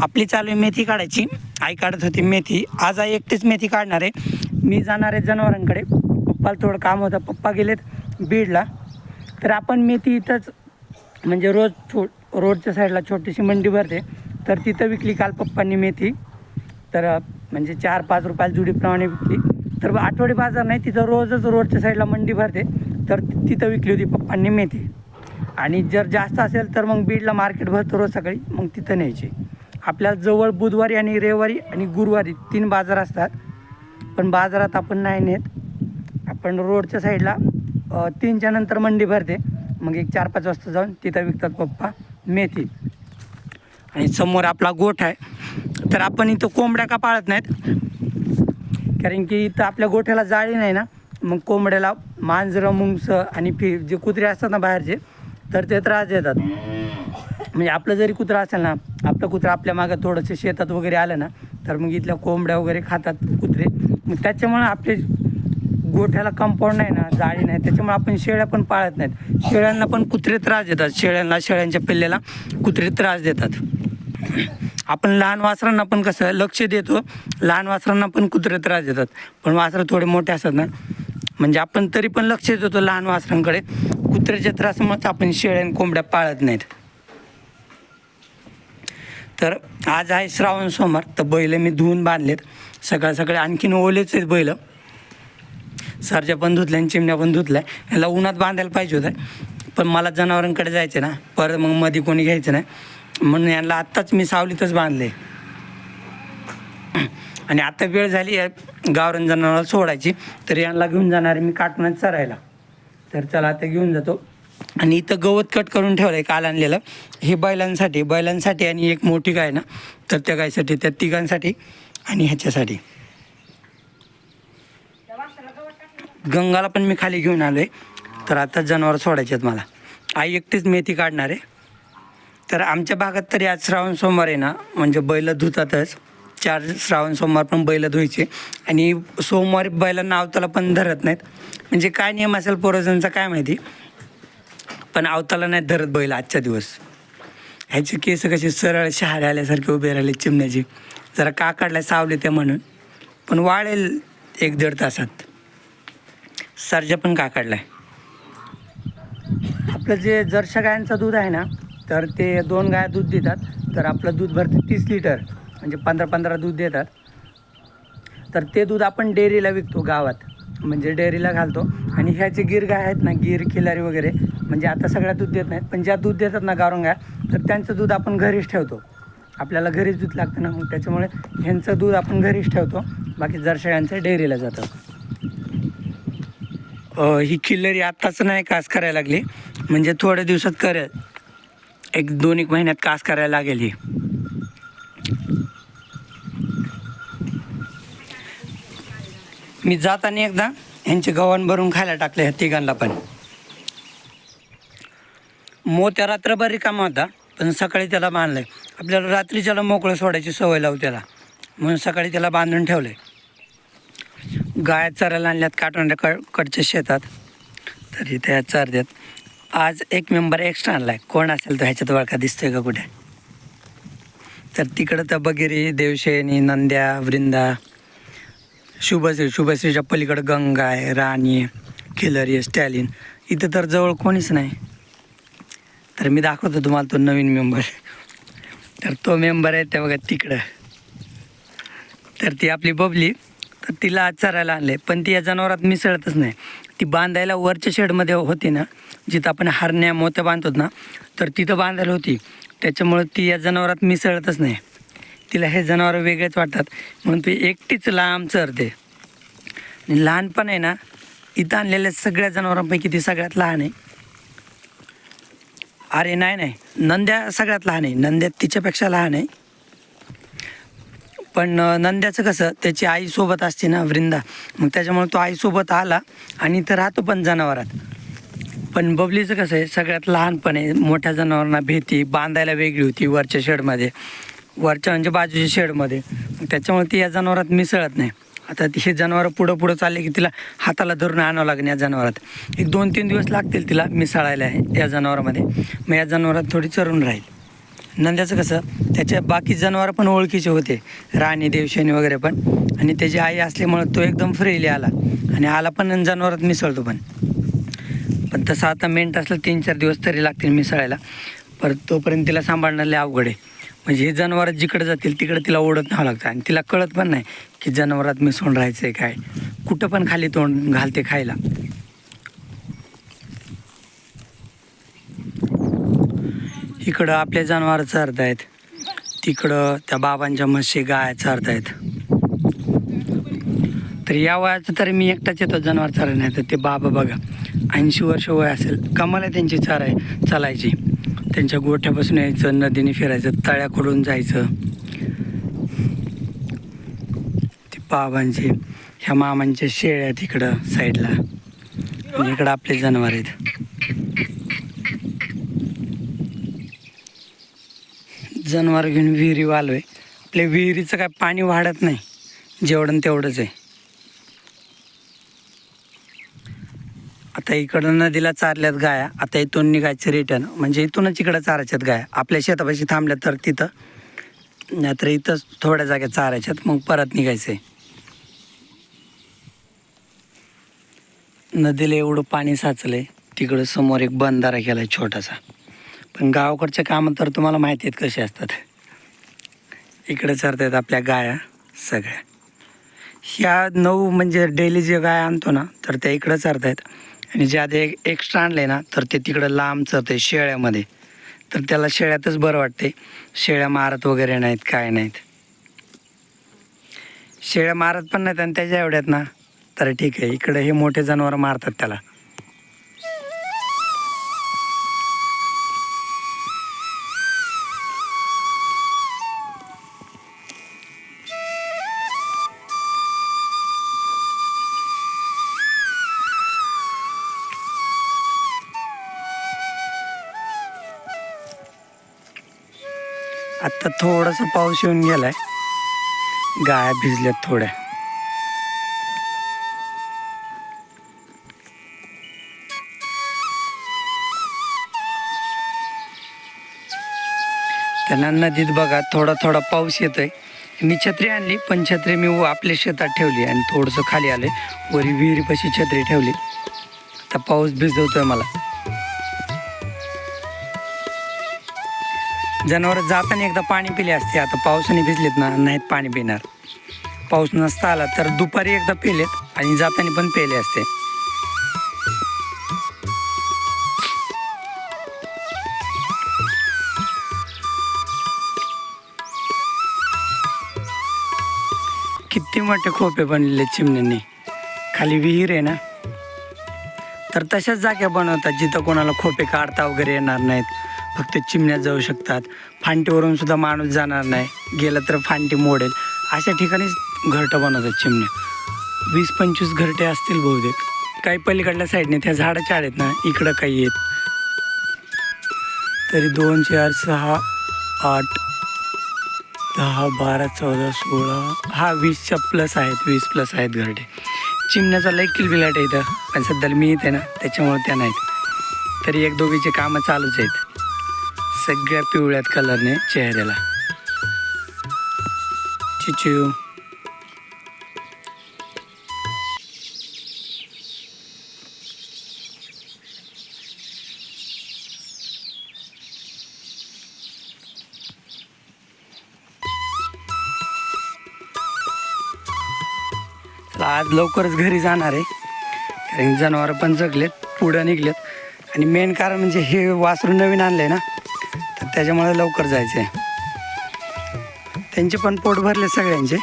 आपली चालू आहे मेथी काढायची. आई काढत होती मेथी. आज आई एकटीच मेथी काढणार आहे. मी जाणार आहे जनावरांकडे. पप्पाला थोडं काम होतं. पप्पा गेलेत बीडला. तर आपण मेथी इथंच म्हणजे रोज छो रोडच्या साईडला छोटीशी मंडी भरते. तर तिथं विकली काल पप्पांनी मेथी. तर म्हणजे चार पाच रुपयाला जुडीप्रमाणे विकली. तर ब- आठवडी बाजार नाही तिथं रोजच रोडच्या साईडला मंडी भरते. तर तिथं विकली होती पप्पांनी मेथी. आणि जर जास्त असेल तर मग बीडला मार्केट भरतो रोज सकाळी. मग तिथं न्यायची. आपल्या जवळ बुधवारी आणि रविवारी आणि गुरुवारी तीन बाजार असतात. पण बाजारात आपण नाही नेत. आपण रोडच्या साईडला तीनच्या नंतर मंडी भरते. मग एक चार पाच वाजता जाऊन तिथं विकतात पप्पा मेथी. आणि समोर आपला गोठ आहे. तर आपण इथं कोंबड्या का पाळत नाहीत? कारण की इथं आपल्या गोठ्याला जाळी नाही ना. मग कोंबड्याला मांजरं मुंगसं आणि फि जे कुत्रे असतात ना बाहेरचे तर ते त्रास देतात. म्हणजे आपलं जरी कुत्रा असेल ना आपलं कुत्रा आपल्या मागं थोडंसं शेतात वगैरे आलं ना तर मग इथल्या कोंबड्या वगैरे खातात कुत्रे. मग त्याच्यामुळं आपले गोठ्याला कंपाऊंड नाही ना जाळी नाही. त्याच्यामुळे आपण शेळ्या पण पाळत नाहीत. शेळ्यांना पण कुत्रे त्रास देतात. शेळ्यांना शेळ्यांच्या पिल्ल्याला कुत्रे त्रास देतात. आपण लहान वासरांना पण कसं लक्ष देतो. लहान वासरांना पण कुत्रे त्रास देतात. पण वासरं थोडे मोठे असतात ना. म्हणजे आपण तरी पण लक्ष देतो लहान वासरांकडे. कुत्र्याच्या त्रासामुळेच आपण शेळ्या आणि कोंबड्या पाळत नाहीत. तर आज आहे श्रावण सोमवार तर बैल मी धुवून बांधलेत. सकाळ सकाळी आणखीन ओलेच आहेत बैल. सरच्या पण धुतल्या आणि चिमण्या पण धुतल्या. याला उन्हात बांधायला पाहिजे होतं. पण मला जनावरांकडे जायचं ना. परत मग मध्ये कोणी घ्यायचं नाही. म्हणून यांना आत्ताच मी सावलीतच बांधले. आणि आता वेळ झाली आहे गावरान जनावराला सोडायची. तर यांना घेऊन जाणार आहे मी काटण्यात चरायला तर चला आता घेऊन जातो. आणि इथं गवत कट करून ठेवलं आहे काल आणलेलं. हे बैलांसाठी बैलांसाठी आणि एक मोठी गाय ना तर त्या गायसाठी त्या तिघांसाठी आणि ह्याच्यासाठी. गंगाला पण मी खाली घेऊन आलो आहे तर आता जनावर सोडायचे आहेत मला. आई एकटीच मेथी काढणार आहे. तर आमच्या भागात तरी आज श्रावण सोमवार आहे ना म्हणजे बैल धुतातच. चार श्रावण सोमवार पण बैल धुवायचे. आणि सोमवारी बैलांना आवताला पण धरत नाहीत. म्हणजे काय नियम असेल पोरोजनचा काय माहिती? पण अवताला नाही धरत बैल आजचा दिवस. ह्याचे केस कसे सरळ शहारे आल्यासारखे उभे राहिले चिमण्याचे. जरा काकडला सावले ते म्हणून. पण वाळेल एक दीड तासात. सरजा पण काकडला आहे आपलं जे जर्शा गायांचं दूध आहे ना तर ते दोन गाय दूध देतात. तर आपलं दूध भरते तीस लिटर म्हणजे पंधरा पंधरा दूध देतात. तर ते दूध आपण डेअरीला विकतो गावात. म्हणजे डेअरीला घालतो. आणि ह्या जे गिर गाय आहेत ना गिर खिलारी वगैरे म्हणजे आता सगळ्या दूध देत नाहीत पण ज्या दूध देतात ना गावरंग गाय तर त्यांचं दूध आपण घरीच ठेवतो. आपल्याला घरीच दूध लागतं ना मग त्याच्यामुळे ह्यांचं दूध आपण घरीच ठेवतो. बाकी जर्शा डेअरीला जातं. ही किल्लरी आत्ताच नाही कास करायला लागली. म्हणजे थोड्या दिवसात करेल एक दोन एक महिन्यात कास करायला लागेल ही. मी जाताना एकदा यांचे गव्हाण भरून खायला टाकले ह्या तिघांना पण. मोत्या रात्रभर रिकामा होता पण सकाळी त्याला बांधलंय. आपल्याला रात्रीच्याला मोकळं सोडायची सवय लावू त्याला म्हणून सकाळी त्याला बांधून ठेवलंय. गाय चरायला आणल्यात काटवंड्या कड कडच्या शेतात. तर इथे चरतात आज एक मेंबर एक्स्ट्रा आणला आहे कोण असेल तो ह्याच्यात वळखा दिसतोय का कुठे? तर तिकडं तर बगिरी देवशेनी नंद्या वृंदा शुभश्री शुभश्रीच्या पलीकडं गंगा आहे राणी खिलरी स्टॅलिन. इथं तर जवळ कोणीच नाही. तर मी दाखवतो तुम्हाला तो नवीन मेंबर तर तो मेंबर आहे त्या बघा तिकडं. तर ती आपली बबली तर तिला आज चरायला आणले पण ती या जनावरात मिसळतच नाही. ती बांधायला वरच्या शेडमध्ये होती ना जिथं आपण हरण्या मोत्या बांधतो ना तर तिथं बांधायला होती. त्याच्यामुळं ती या जनावरात मिसळतच नाही. तिला हे जनावरं वेगळेच वाटतात. म्हणून ती एकटीच लांब चरते. आणि लहानपण आहे ना इथं आणलेल्या सगळ्या जनावरांपैकी ती सगळ्यात लहान आहे. अरे नाही नाही. नंद्या सगळ्यात लहान आहे. नंद्या तिच्यापेक्षा लहान आहे. पण नंद्याचं कसं त्याची आई सोबत असते ना वृंदा. मग त्याच्यामुळे तो आईसोबत आला आणि इथं राहतो पण जनावरात. पण बबलीचं कसं आहे सगळ्यात लहानपण आहे. मोठ्या जनावरांना भीती बांधायला वेगळी होती वरच्या शेडमध्ये वरच्या म्हणजे बाजूच्या शेडमध्ये. त्याच्यामुळे ती या जनावरात मिसळत नाही. आता हे जनावरं पुढं पुढं चालले की तिला हाताला धरून आणावं लागेल या जनावरात. एक दोन तीन दिवस लागतील तिला मिसळायला या जनावरामध्ये. मग या जनावरात थोडी चरून राहील. नंद्याचं कसं त्याच्या बाकी जनावरं पण ओळखीचे होते. राणी देवशेनी वगैरे पण. आणि त्याची आई असल्यामुळं तो एकदम फ्रीली आला. आणि आला पण जनावरात मिसळतो पण. पण तसं आता मेंट असलं तीन चार दिवस तरी लागतील मिसळायला. परत तोपर्यंत तिला सांभाळण्याला अवघड आहे. म्हणजे हे जनावरं जिकडे जातील तिकडे तिला ओढत न्यावं लागतं. आणि तिला कळत पण नाही की जनावरात मिसळून राहायचं आहे काय. कुठं पण खाली तोंड घालते खायला. इकडं आपले जनावर चरत आहेत तिकडं त्या बाबांच्या म्हशी गाय चरत आहेत तर या वयाचं तरी मी एकटाच येतो जनावर चाराय नाही तर ते बाबा बघा. ऐंशी वर्ष वय असेल. कमाल आहे त्यांची चाराय चालायची. त्यांच्या गोठ्यापासून यायचं नदीने फिरायचं तळ्याकडून जायचं. ते बाबांचे ह्या मामांच्या शेळ्या तिकडं साईडला. म्हणजे इकडं आपले जनावर आहेत. जनावर घेऊन विहिरी वालवे. आपल्या विहिरीचं काय पाणी वाढत नाही. जेवढं तेवढंच आहे. आता इकडं नदीला चारल्यात गाया आता इथून निघायचं रिटर्न म्हणजे इथूनच इकडं चारायच्यात गाया. आपल्या शेतापाशी थांबल्या तर तिथं. नाहीतर इथंच थोड्या जाग्यात चारायच्यात मग परत निघायचं आहे नदीला एवढं पाणी साचलंय तिकडं समोर एक बंधारा केला आहे छोटासा. पण गावाकडच्या कामं तर तुम्हाला माहिती आहेत कसे असतात. इकडे चरतात आपल्या गाया सगळ्या. ह्या नऊ म्हणजे डेली जे गाय आणतो ना तर त्या इकडं चरतायत. आणि ज्या आधी एक्स्ट्रा आणले ना तर ते तिकडं लांब चरते शेळ्यामध्ये. तर त्याला शेळ्यातच बरं वाटते शेळ्या मारत वगैरे नाहीत काय नाहीत. शेळ्या मारत पण नाहीत आणि त्याच्या एवढ्यात ना तर ठीक आहे इकडं हे मोठे जनावर मारतात त्याला. आत्ता थोडासा पाऊस येऊन गेलाय. गाया भिजल्यात थोड्या. त्यांना नदीत बघा थोडा थोडा पाऊस येतोय. मी छत्री आणली पण छत्री मी व- आपल्या शेतात ठेवली आणि थोडंसं खाली आले. वरी विहिरीपाशी छत्री ठेवली. आता पाऊस भिजवतोय मला. जनावर जाताना एकदा पाणी पिले असते. आता पावसाने भिजलेत ना नाहीत पाणी पिणार. पाऊस नसता आला तर दुपारी एकदा पिलेत आणि जाताना पण पेले असते. किती मोठे खोपे बनलेले चिमण्यांनी. खाली विहीर आहे ना. तर तशाच जाग्या बनवतात जिथं कोणाला खोपे काढता वगैरे येणार नाहीत. फक्त चिमण्यात जाऊ शकतात. फांटीवरून सुद्धा माणूस जाणार नाही. गेलं तर फांटी मोडेल. अशा ठिकाणीच घरटं बनवतात चिमण्या वीस पंचवीस घरटे असतील बहुतेक. काही पलीकडल्या साईडने त्या झाडाच्या आहेत ना इकडं काही आहेत. तरी दोन चार सहा आठ दहा बारा चौदा सोळा हा वीसच्या प्लस आहेत. वीस प्लस आहेत घरटे. चिमण्याचा लई किलबिलाट आहे इथं. पण सध्याला मी येते ना त्याच्यामुळे त्या नाहीत. तरी एक दोघीचे कामं चालूच आहेत. सगळ्या पिवळ्यात कलरने चेहऱ्याला. चिचू. आज लवकरच घरी जाणार आहे. कारण जनावरं पण जगलेत पुढं निघलेत. आणि मेन कारण म्हणजे हे वासरू नवीन आणले ना. त्याच्यामुळे लवकर जायचं आहे त्यांचे पण पोट भरले सगळ्यांचे.